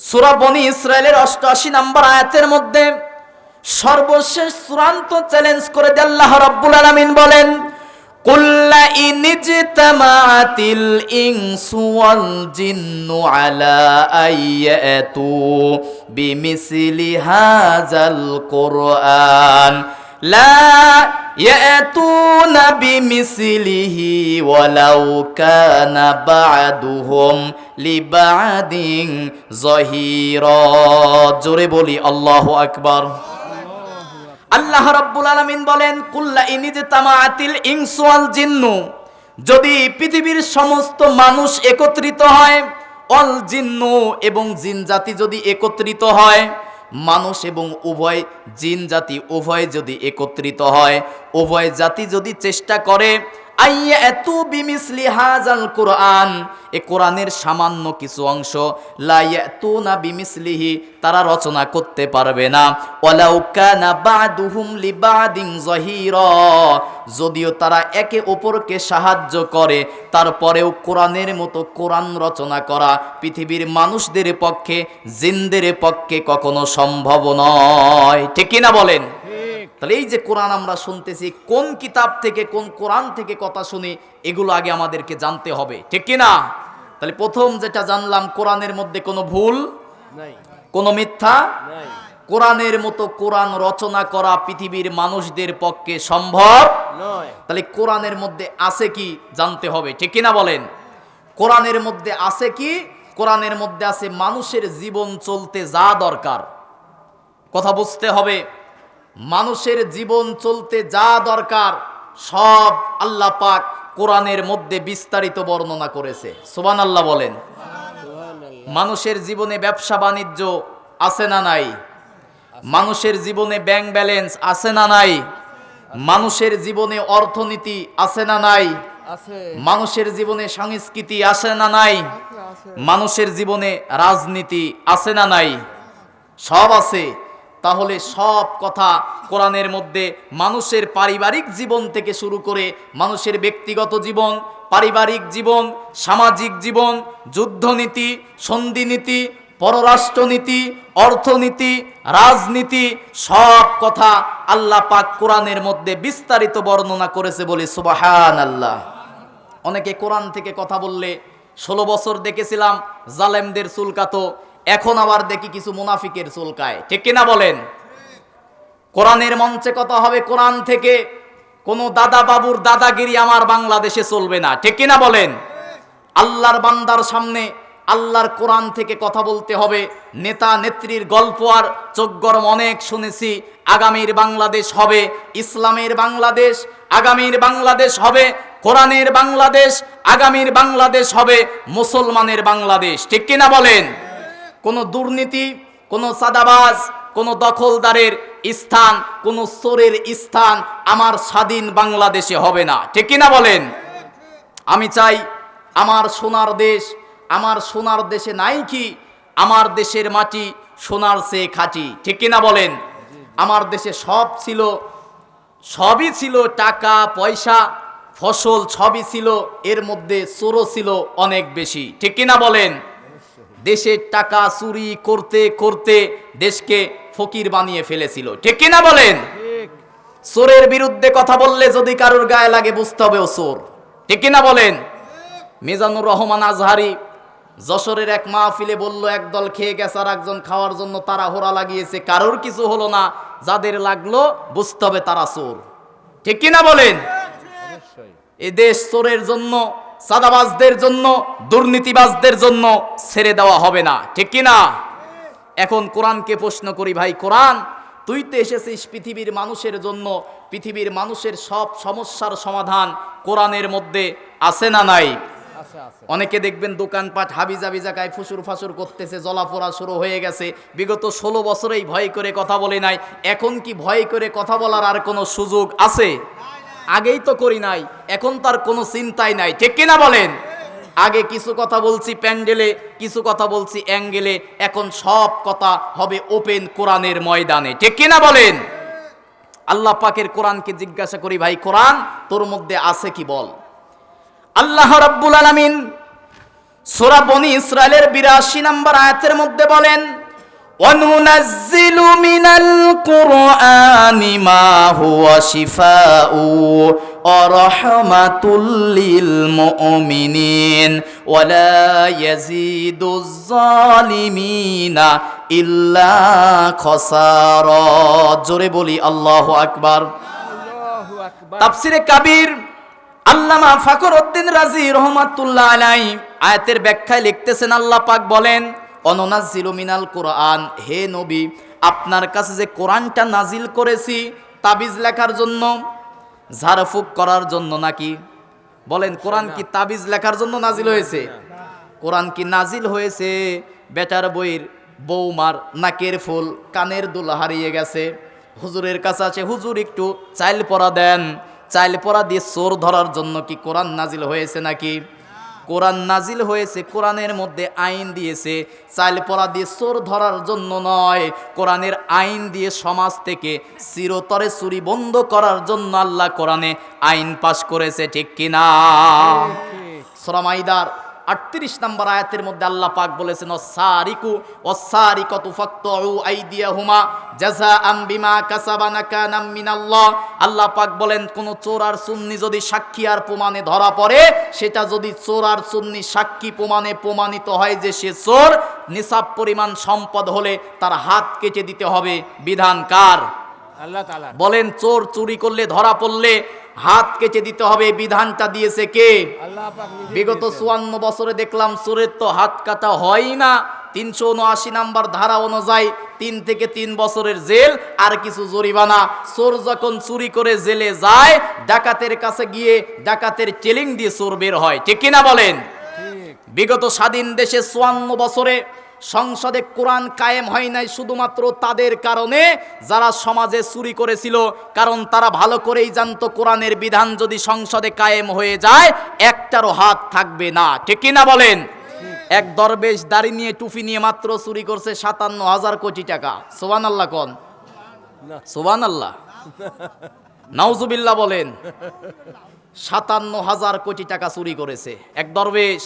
সুরা বনি ইসরায়েলের অষ্টআশি নাম্বার আয়াতের মধ্যে সর্বশেষ চূড়ান্ত চ্যালেঞ্জ করে আল্লাহ রাব্বুল আলামিন বলেন কুল্লা আলা লা ইয়াতুনা বিমিসলিহি ওয়ালাউ কানা বা'দুহুম লিবাদিন যহিরা। জোরে বলি, আল্লাহু আকবার। আল্লাহ রাব্বুল আলামিন বলেন কুল্লা ইনিজে তামাআতিল ইনসু ওয়াল জিন্নু। যদি পৃথিবীর সমস্ত মানুষ একত্রিত হয় অল জিন্নু এবং জিন জাতি যদি একত্রিত হয় মানুষ এবং উভয় জিন জাতি উভয় যদি একত্রিত হয় উভয় জাতি যদি চেষ্টা করে আইয়া এত কোরআন। এ সামান্য কিছু অংশ লাইয়াতু না বিমিসলিহি, তারা রচনা করতে পারবে না। যদিও তারা একে অপরকে সাহায্য করে, তারপরেও কোরআনের মতো কোরআন রচনা করা পৃথিবীর মানুষদের পক্ষে, জিনদের পক্ষে কখনো সম্ভব নয়। ঠিক না বলেন? তাহলে এই যে কোরআন আমরা শুনতেছি কোন কিতাব থেকে কোন কোরআন থেকে কথা শুনি এগুলো আগে আমাদেরকে জানতে হবে। ঠিক কি না তাহলে প্রথম যেটা জানলাম কোরআনের মধ্যে কোনো ভুল? কোনো মিথ্যা? কোরআনের মতো কোরআন রচনা করা পৃথিবীর মানুষদের পক্ষে সম্ভব? তাহলে কোরআনের মধ্যে আছে কি জানতে হবে ঠিক কিনা বলেন? কোরআনের মধ্যে আছে কি? কোরআনের মধ্যে আছে মানুষের জীবন চলতে যা দরকার। কথা বুঝতে হবে। মানুষের জীবন চলতে যা দরকার সব আল্লাহ পাক কোরআনের মধ্যে বিস্তারিত বর্ণনা করেছে। সোবান আল্লাহ বলেন মানুষের জীবনে ব্যবসা বাণিজ্য আছে না নাই? মানুষের জীবনে ব্যাংক ব্যালেন্স আছে না নাই? মানুষের জীবনে অর্থনীতি আছে না নাই? মানুষের জীবনে সংস্কৃতি আছে না নাই? মানুষের জীবনে রাজনীতি আছে না নাই? সব আছে। তাহলে সব কথা কোরআনের মধ্যে মানুষের পারিবারিক জীবন থেকে শুরু করে মানুষের ব্যক্তিগত জীবন, পারিবারিক জীবন, সামাজিক জীবন, যুদ্ধনীতি, সন্ধিনীতি, পররাষ্ট্রনীতি, অর্থনীতি, রাজনীতি, সব কথা আল্লাহ পাক কোরআনের মধ্যে বিস্তারিত বর্ণনা করেছে বলে সুবাহান আল্লাহ অনেকে কোরআন থেকে কথা বললে, ষোলো বছর দেখেছিলাম, জালেমদের চুলকাতো এখন আবার দেখি কিছু মুনাফিকের চুলকায়। ঠিক কিনা বলেন? কোরআনের মঞ্চে কথা হবে কোরআন থেকে, কোনো দাদা বাবুর দাদাগিরি আমার বাংলাদেশে চলবে না। ঠিক কিনা বলেন? আল্লাহর বান্দার সামনে আল্লাহর কোরআন থেকে কথা বলতে হবে। নেতা নেত্রীর গল্প আর চোখ গরম অনেক শুনেছি, আগামীর বাংলাদেশ হবে ইসলামের বাংলাদেশ, আগামীর বাংলাদেশ হবে কোরআনের বাংলাদেশ, আগামীর বাংলাদেশ হবে মুসলমানের বাংলাদেশ। ঠিক কিনা বলেন? কোনো দুর্নীতি, কোনো সাদাবাজ কোনো দখলদারের স্থান, কোনো চোরের স্থান আমার স্বাধীন বাংলাদেশে হবে না। ঠিক কিনা বলেন? আমি চাই আমার সোনার দেশ, আমার সোনার দেশে নাই কি? আমার দেশের মাটি সোনার সে খাঁটি। ঠিক কিনা বলেন? আমার দেশে সব ছিল, সবই ছিল টাকা, পয়সা, ফসল সবই ছিল, এর মধ্যে চোরও ছিল অনেক বেশি। ঠিক কিনা বলেন? দেশের টাকা চুরি করতে করতে দেশকে ফকির বানিয়ে ফেলেছিল। ঠিক কিনা বলেন? চোরের বিরুদ্ধে কথা বললে যদি কারোর গায়ে লাগে বুঝতে হবে ও চোর। ঠিক কিনা বলেন? মিজানুর রহমান আজহারি যশোরের এক মাহফিলে বলল একদল খেয়ে গেছে আর একজন খাওয়ার জন্য তারা হোরা লাগিয়েছে। কারোর কিছু হলো না। যাদের লাগল বুঝতে হবে তারা চোর। ঠিক কিনা বলেন? এ দেশ চোরের জন্য সাদাবাজদের জন্য দুর্নীতিবাজদের জন্য ছেড়ে দেওয়া হবে না। ঠিক কিনা এখন কোরআনকে প্রশ্ন করি ভাই কোরআন তুই তো এসেছিস পৃথিবীর মানুষের জন্য পৃথিবীর মানুষের সব সমস্যার সমাধান কোরআনের মধ্যে আছে না নাই? অনেকে দেখবেন দোকানপাট হাবিজাবি জায়গায় ফুসুর ফাসুর করতেছে জলাফোড়া শুরু হয়ে গেছে। বিগত ষোলো বছরেই ভয় করে কথা বলে নাই। এখন কি ভয় করে কথা বলার আর কোনো সুযোগ আছে? আগেই তো করি নাই, এখন তার কোনো চিন্তাই নাই। ঠিক কিনা বলেন? আগে কিছু কথা বলছি প্যান্ডেলে, কিছু কথা বলছি অ্যাঙ্গেলে, এখন সব কথা হবে ওপেন কোরআনের ময়দানে। ঠিক কিনা বলেন? আল্লাহ পাকের কোরআনকে জিজ্ঞাসা করি, ভাই, কোরআন তোর মধ্যে আছে কি বল? আল্লাহ রাব্বুল আলামিন সূরা বনি ইসরায়েলের 82 নম্বর আয়াতের মধ্যে বলেন وننزل من القرآن ما هو شفاء ورحمة للمؤمنين ولا يزيد الظالمين إلا خسارا জোরে বলি আল্লাহ আকবার আল্লাহু আকবার তাফসিরে কাবির আল্লামা ফাকর উদ্দিন রাজি রহমাতুল্লাহ আলাই আয়াতের ব্যাখ্যায় লিখতেছেন আল্লাহ পাক বলেন অননাজিলু মিনাল কোরআন। হে নবী, আপনার কাছে যে কোরআনটা নাজিল করেছি, তাবিজ লেখার জন্য, ঝাড়ফুক করার জন্য নাকি? বলেন, কোরআন কি তাবিজ লেখার জন্য নাজিল হয়েছে? কোরআন কি নাজিল হয়েছে? বেটার বইয়ের বৌমার নাকের ফুল, কানের দুল হারিয়ে গেছে। হুজুরের কাছে আছে, হুজুর, একটু চাইল পরা দেন। চাইল পরা দিয়ে চোর ধরার জন্য কি কোরআন নাজিল হয়েছে নাকি? কোরআন নাজিল হয়েছে কোরআনের মধ্যে আইন দিয়েছে। চাইল পরা দিয়ে চোর ধরার জন্য নয় কোরআনের আইন দিয়ে সমাজ থেকে চিরতরে চুরি বন্ধ করার জন্য আল্লাহ কোরআনে আইন পাশ করেছে ঠিক কিনা? সরামাইদার আটত্রিশ নম্বর আয়াতের মধ্যে আল্লাহ পাক বলেছেন, অসারিকু, অসারিকতু ফাকতু আইদিয়াহুমা জাযাআম বিমা কাসাবা নাকানাম মিনাল্লাহ। আল্লাহ পাক বলেন, কোন চোর আর সুন্নি যদি সাক্ষী আর প্রমাণে ধরা পড়ে, সেটা যদি চোর আর সুন্নি সাক্ষী প্রমাণে প্রমাণিত হয় যে সে চোর, নিসাব পরিমাণ সম্পদ হলে তার হাত কেটে দিতে হবে। বিধান কার? বলেন চোর চুরি করলে ধরা পড়লে হাত কেটে দিতে হবে বিধানটা দিয়েছে কে? বিগত চুয়ান্ন বছরে দেখলাম চোরের তো হাত কাটা হয় না। তিনশো উনআশি নাম্বার ধারা অনুযায়ী তিন থেকে তিন বছরের জেল আর কিছু জরিমানা। চোর যখন চুরি করে জেলে যায় ডাকাতের কাছে গিয়ে ডাকাতের চেলিং দিয়ে চোর বের হয়। ঠিক কিনা বলেন? বিগত স্বাধীন দেশে চুয়ান্ন বছরে সংসদে কোরআন কায়েম হয় নাই শুধুমাত্র তাদের কারণে যারা সমাজে চুরি করেছিল। কারণ তারা ভালো করেই জানতো কোরআনের বিধান যদি সংসদে কায়েম হয়ে যায় একটারও হাত থাকবে না। ঠিক না বলেন? এক দরবেশ দাড়ি নিয়ে টুপি নিয়ে মাত্র চুরি করছে সাতান্ন হাজার কোটি টাকা। সোবান আল্লাহ কন? সোবান আল্লাহ নাউজুবিল্লাহ বলেন সাতান্ন হাজার কোটি টাকা চুরি করেছে। এক দরবেশ